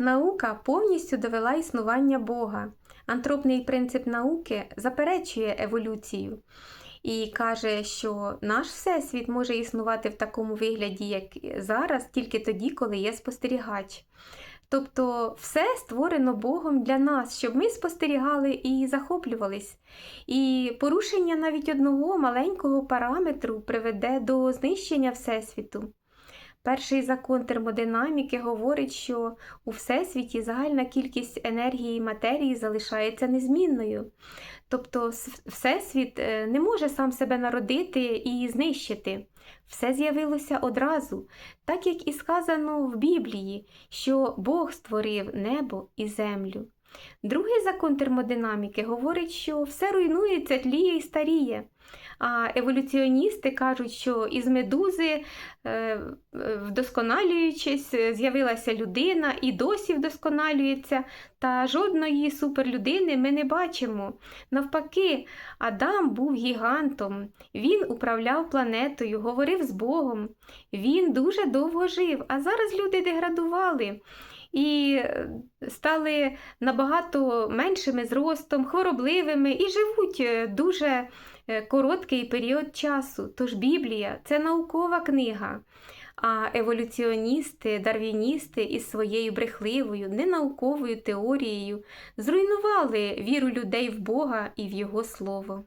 Наука повністю довела існування Бога. Антропний принцип науки заперечує еволюцію і каже, що наш всесвіт може існувати в такому вигляді, як зараз, тільки тоді, коли є спостерігач. Тобто все створено Богом для нас, щоб ми спостерігали і захоплювались. І порушення навіть одного маленького параметру приведе до знищення Всесвіту. Перший закон термодинаміки говорить, що у Всесвіті загальна кількість енергії і матерії залишається незмінною. Тобто Всесвіт е, не може сам себе народити і знищити. Все з'явилося одразу, так як і сказано в Біблії, що Бог створив небо і землю. Другий закон термодинаміки говорить, що все руйнується, тліє і старіє. А еволюціоністи кажуть, що із медузи, е, вдосконалюючись, з'явилася людина і досі вдосконалюється, та жодної суперлюдини ми не бачимо. Навпаки, Адам був гігантом, він управляв планетою, говорив з Богом. Він дуже довго жив, а зараз люди деградували. І е, стали набагато меншими зростом, хворобливими і живуть е, дуже короткий період часу. Тож Біблія це наукова книга. А еволюціоністи, дарвіністи із своєю брехливою, ненауковою теорією зруйнували віру людей в Бога і в Його Слово.